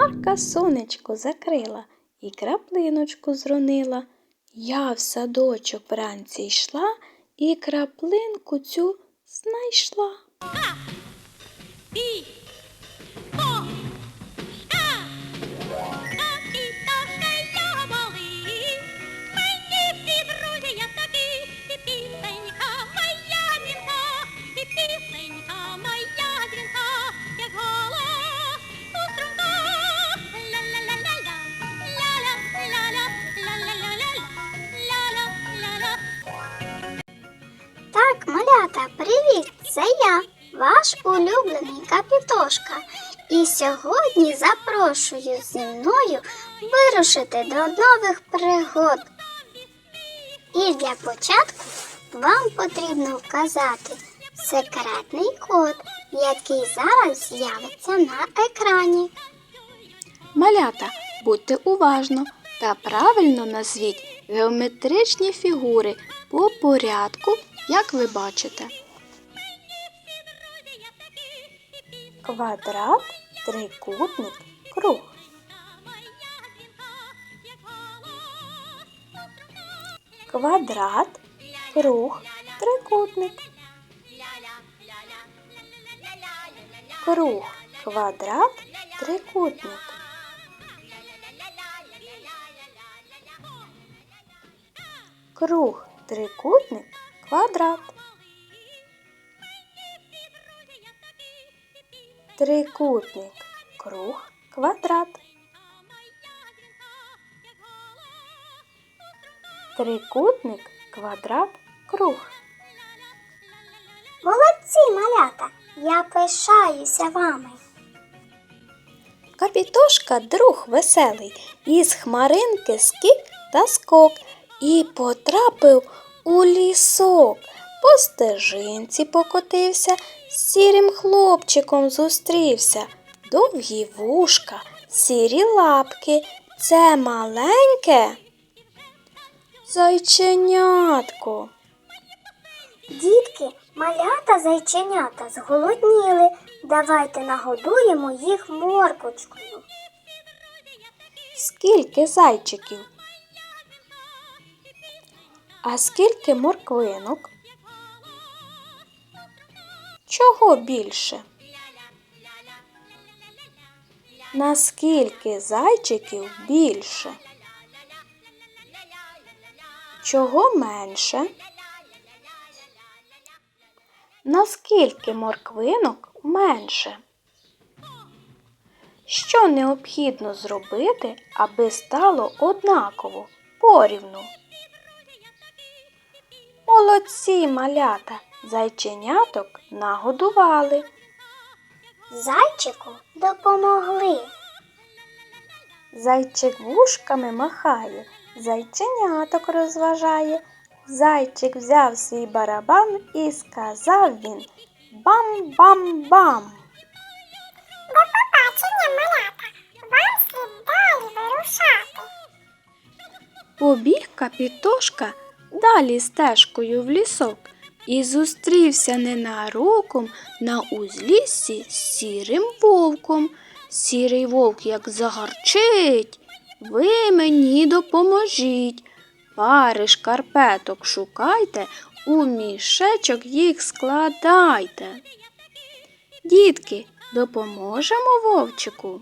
Хмарка сонечко закрила і краплиночку зронила. Я в садочок вранці йшла і краплинку цю знайшла. Капітошка. І сьогодні запрошую зі мною вирушити до нових пригод. І для початку вам потрібно вказати секретний код, який зараз з'явиться на екрані. Малята, будьте уважно та правильно назвіть геометричні фігури по порядку, як ви бачите. Квадрат, трикутник, круг. Квадрат, круг, трикутник. Круг, квадрат, трикутник. Круг, трикутник, квадрат. Трикутник, круг, квадрат. Трикутник, квадрат, круг. Молодці, малята! Я пишаюся вами. Капітошка друг веселий, із хмаринки скік та скок і потрапив у лісок. По стежинці покотився, сірим хлопчиком зустрівся. Довгі вушка, сірі лапки. Це маленьке зайченятко. Дітки, малята зайченята зголодніли. Давайте нагодуємо їх моркочкою. Скільки зайчиків? А скільки морквинок? Чого більше? Наскільки зайчиків більше? Чого менше? Наскільки морквинок менше? Що необхідно зробити, аби стало однаково, порівну? Молодці малята, зайченяток нагодували. Зайчику допомогли. Зайчик вушками махає, зайченяток розважає. Зайчик взяв свій барабан і сказав він бам-бам-бам. До побачення, малята. Вам слід далі вирушати. Побіг капітошка далі стежкою в лісок і зустрівся ненароком на узліссі з сірим вовком. Сірий вовк як загарчить. Ви мені допоможіть. Пари шкарпеток шукайте, у мішечок їх складайте. Дітки, допоможемо вовчику.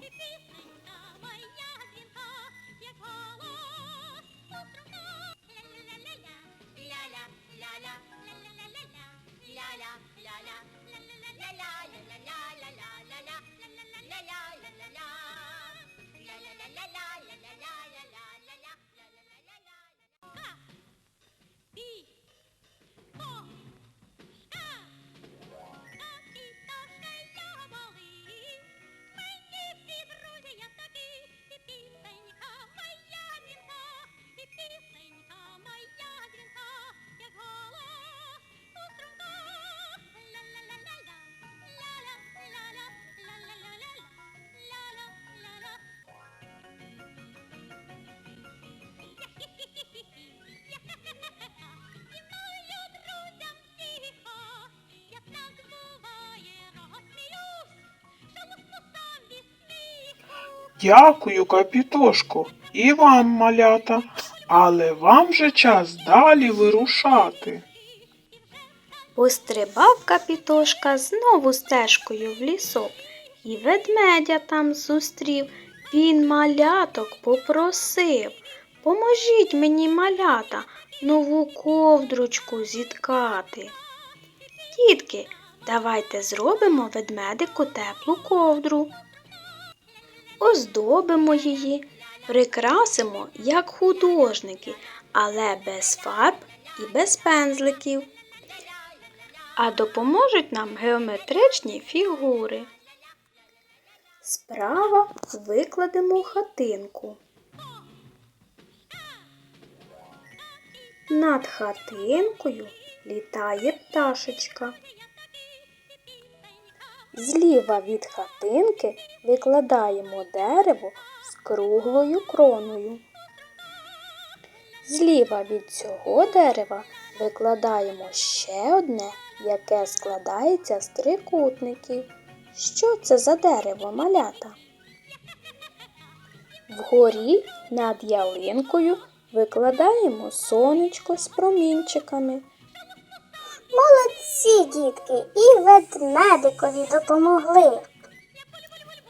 Дякую, капітошко, і вам, малята, але вам же час далі вирушати. Пострибав капітошка знову стежкою в лісок, і ведмедя там зустрів. Він маляток попросив. Поможіть мені, малята, нову ковдручку зіткати. Дітки, давайте зробимо ведмедику теплу ковдру. Оздобимо її, прикрасимо, як художники, але без фарб і без пензликів. А допоможуть нам геометричні фігури. Справа викладемо хатинку. Над хатинкою літає пташечка. Зліва від хатинки викладаємо дерево з круглою кроною. Зліва від цього дерева викладаємо ще одне, яке складається з трикутників. Що це за дерево, малята? Вгорі над ялинкою викладаємо сонечко з промінчиками. Молодці, дітки, і ведмедикові допомогли.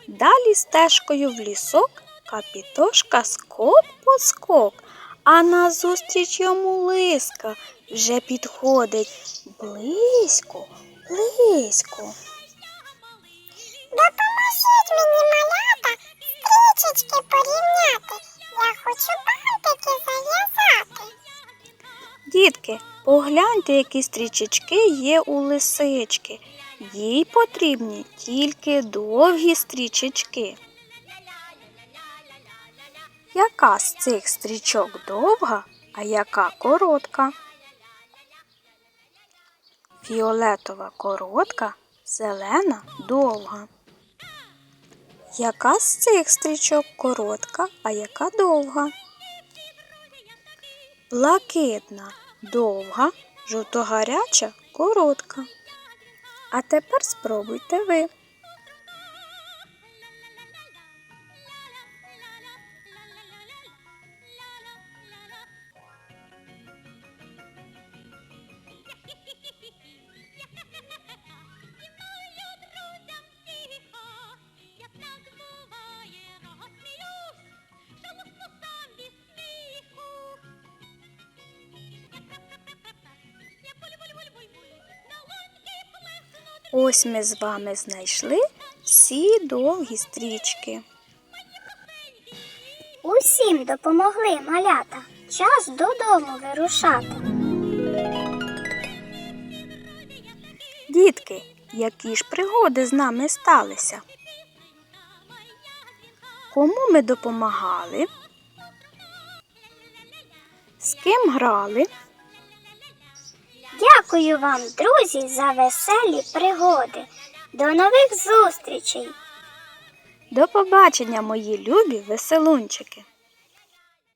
Далі стежкою в лісок капітошка скок по скок, а назустріч йому лиска вже підходить близько, близько. Допоможіть мені, малята, стрічечки порівняти. Я хочу бантики зав'язати. Дітки, погляньте, які стрічечки є у лисички. Їй потрібні тільки довгі стрічечки. Яка з цих стрічок довга, а яка коротка? Фіолетова коротка, зелена довга. Яка з цих стрічок коротка, а яка довга? Блакитна довга, жовтогаряча коротка. А тепер спробуйте ви. Ось ми з вами знайшли всі довгі стрічки. Усім допомогли, малята. Час додому вирушати. Дітки, які ж пригоди з нами сталися? Кому ми допомагали? З ким грали? Дякую вам, друзі, за веселі пригоди. До нових зустрічей! До побачення, мої любі веселунчики!